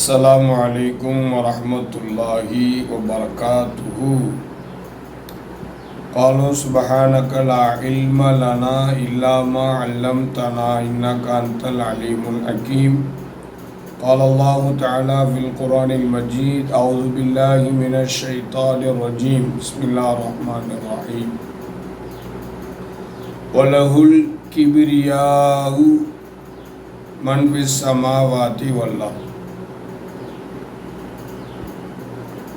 السلام عليكم ورحمة الله وبركاته. قالوا سبحانك لا علم لنا إلا ما علمتنا إنك أنت العليم الحكيم. قال الله تعالى في القرآن المجيد أعوذ بالله من الشيطان الرجيم. بسم الله الرحمن الرحيم. وله الكبرياء من في السماوات والأرض.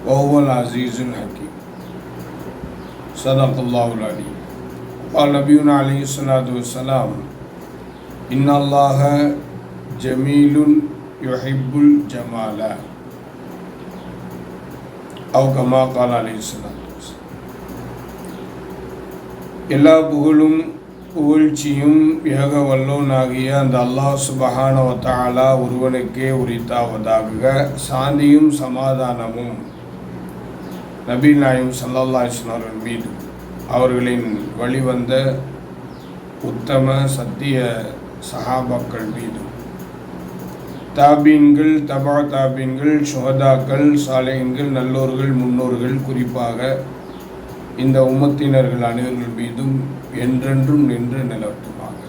وهو العزيز الحكيم صدق الله العليم قال نبينا عليه الصلاة والسلام إن الله جميل يحب الجمال أو كما قال عليه الصلاة والسلام எல்லா புகழும் புகழ்ச்சியும் ஏக வல்லோனாகிய அந்த அல்லாஹ் சுபஹான வத்தாலா ஒருவனுக்கே உரித்தாவதாக சாந்தியும் சமாதானமும் நபீ நாயும் சல்லல்லா அவர்கள் மீது அவர்களின் வழிவந்த உத்தம சத்திய சஹாபாக்கள் மீதும் தாபீன்கள் தபா தாபீன்கள் சுகதாக்கள் சாலையன்கள் நல்லோர்கள் முன்னோர்கள் குறிப்பாக இந்த உம்மத்தினர்கள் அனைவர்கள் மீதும் என்றென்றும் நின்று நிலவட்டுமாக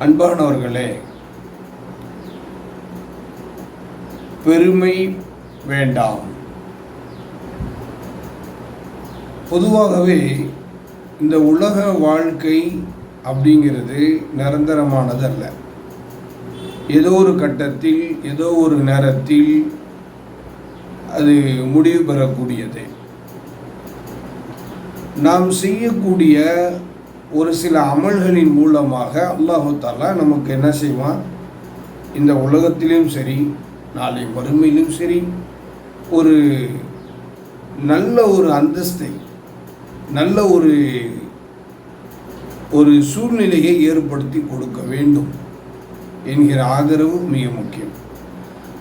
அன்பானவர்களே பெருமை வேண்டாம். பொதுவாகவே இந்த உலக வாழ்க்கை அப்படிங்கிறது நிரந்தரமானது அல்ல. ஏதோ ஒரு கட்டத்தில் ஏதோ ஒரு நேரத்தில் அது முடிவு பெறக்கூடியது. நாம் செய்யக்கூடிய ஒரு சில அமல்களின் மூலமாக அல்லாஹு தாலா நமக்கு என்ன செய்வான்? இந்த உலகத்திலும் சரி நாளை வறுமையிலும் சரி ஒரு நல்ல ஒரு அந்தஸ்தை நல்ல ஒரு ஒரு சூழ்நிலையை ஏற்படுத்தி கொடுக்க வேண்டும் என்கிற ஆதரவு மிக முக்கியம்.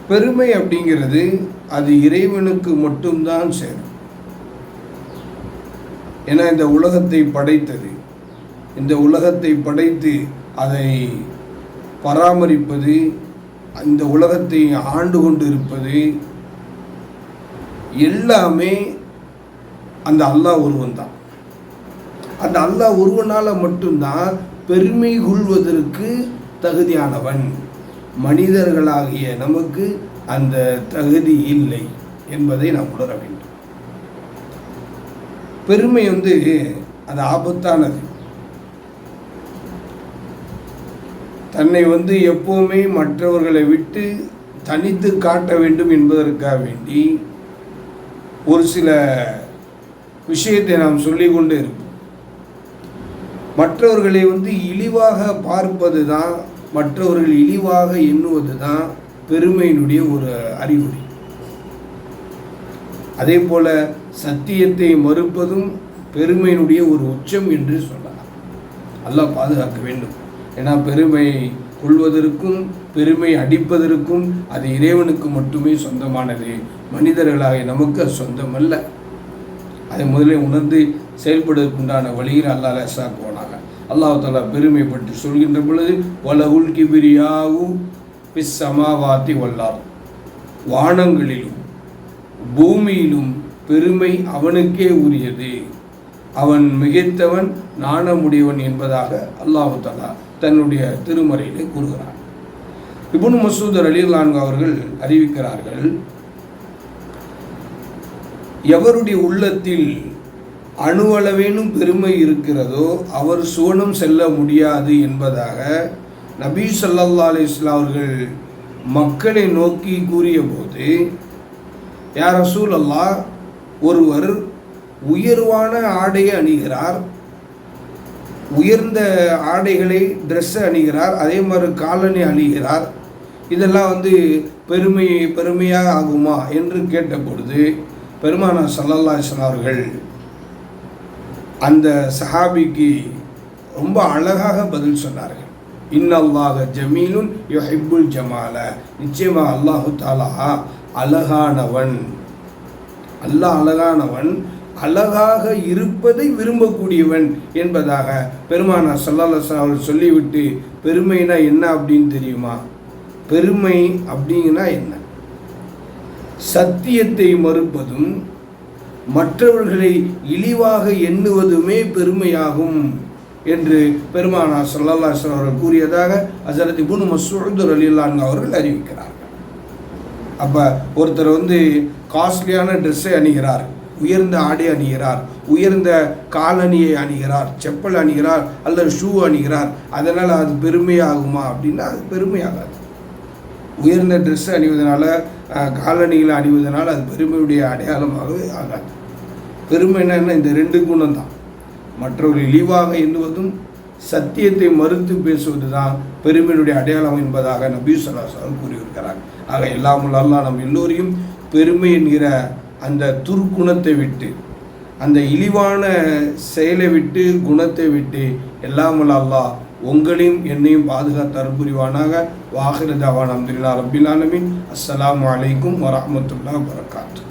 பெருமை அப்படிங்கிறது அது இறைவனுக்கு மட்டும்தான் சேரும். ஏன்னா இந்த உலகத்தை படைத்தது இந்த உலகத்தை படைத்து அதை பராமரிப்பது இந்த உலகத்தை ஆண்டு கொண்டு இருப்பது எல்லாமே அந்த அல்லாஹ் ஒருவன் தான். அந்த அல்லாஹ் ஒருவனால் மட்டும்தான் பெருமை கொள்வதற்கு தகுதியானவன். மனிதர்களாகிய நமக்கு அந்த தகுதி இல்லை என்பதை நாம் உணர வேண்டும். பெருமை வந்து அது ஆபத்தானது. தன்னை வந்து எப்போவுமே மற்றவர்களை விட்டு தனித்து காட்ட வேண்டும் என்பதற்காக வேண்டி ஒரு சில விஷயத்தை நாம் சொல்லிக்கொண்டு இருப்போம். மற்றவர்களை வந்து இழிவாக பார்ப்பது தான் மற்றவர்கள் இழிவாக எண்ணுவது தான் பெருமையினுடைய ஒரு அறிகுறி. அதே போல சத்தியத்தை மறுப்பதும் பெருமையினுடைய ஒரு உச்சம் என்று சொல்லலாம். அல்லாஹ் பாதுகாக்க வேண்டும். ஏன்னா பெருமை கொள்வதற்கும் பெருமை அடிப்பதற்கும் அது இறைவனுக்கு மட்டுமே சொந்தமானது. மனிதர்களாக நமக்கு அது சொந்தமல்ல. அதை முதலில் உணர்ந்து செயல்படுவதற்குண்டான வழியில் அல்லா லேசாக போனாங்க அல்லாஹ் தாலா பெருமை பற்றி சொல்கின்ற பொழுது வல உல்கி பிரியாவும் பிஸ் சமாவாத்தி வல்லார் வானங்களிலும் பூமியிலும் பெருமை அவனுக்கே உரியது. அவன் மிகைத்தவன் நாணமுடையவன் என்பதாக அல்லாஹு தாலா தன்னுடைய திருமறையிலே கூறுகிறான். இபுன் மசூதர் அலிலான்கு அவர்கள் அறிவிக்கிறார்கள் எவருடைய உள்ளத்தில் அணுவளவேனும் பெருமை இருக்கிறதோ அவர் சுவனம் செல்ல முடியாது என்பதாக நபீ சல்லல்லா அலிஸ்லாம் அவர்கள் மக்களை நோக்கி கூறிய போது யார் ரசூல் அல்லா ஒருவர் உயர்வான ஆடையை அணிகிறார் உயர்ந்த ஆடைகளை ட்ரெஸ்ஸை அணிகிறார் அதே மாதிரி காலணி அணிகிறார் இதெல்லாம் வந்து பெருமை பெருமையாக ஆகுமா? என்று கேட்ட பொழுது பெருமானா சல்லல்லாசன் அவர்கள் அந்த சஹாபிக்கு ரொம்ப அழகாக பதில் சொன்னார்கள். இன்னல்லாக ஜமீலுன் யொஹிப்புல் ஜமால. நிச்சயமாக அல்லாஹு தாலா அழகானவன். அல்லாஹ் அழகானவன் அழகாக இருப்பதை விரும்பக்கூடியவன் என்பதாக பெருமானா சல்லாஹ் அவர்கள் சொல்லிவிட்டு பெருமைனா என்ன அப்படின்னு தெரியுமா? பெருமை அப்படிங்கன்னா என்ன? சத்தியத்தை மறுப்பதும் மற்றவர்களை இழிவாக எண்ணுவதுமே பெருமையாகும் என்று பெருமானா சல்லல்லாஹு அவர்கள் கூறியதாக ஹசரத் இபுன் மசூத் ரலியல்லாஹு அவர்கள் அறிவிக்கிறார்கள். அப்போ ஒருத்தர் வந்து காஸ்ட்லியான ட்ரெஸ்ஸை அணிகிறார் உயர்ந்த ஆடை அணிகிறார் உயர்ந்த காலணியை அணிகிறார் செப்பல் அணிகிறார் அல்லது ஷூ அணிகிறார் அதனால் அது பெருமையாகுமா அப்படின்னா அது பெருமையாகாது. உயர்ந்த ட்ரெஸ் அணிவதனால அஹ், காலணிகளை அணிவதனால் அது பெருமையுடைய அடையாளமாகவே ஆகாது. பெருமை என்னென்னா இந்த ரெண்டு குணம் தான் மற்றவர்கள் இழிவாக எண்ணுவதும் சத்தியத்தை மறுத்து பேசுவது தான் பெருமையினுடைய அடையாளம் என்பதாக நபி சொல்லாசலம் கூறியிருக்கிறார். ஆக எல்லாம் அல்லாஹ் நம் எல்லோரையும் பெருமை என்கிற அந்த துர்க்குணத்தை விட்டு அந்த இழிவான செயலை விட்டு குணத்தை விட்டு எல்லாம் அல்லாஹ் உங்களையும் என்னையும் பாதுகாத்து புரிவானாக வாஹிர அப்துல்லா ரபில் ஆலமின். அஸ்லாம் வலைக்கும் வரமத்துல்லா வரகாத்து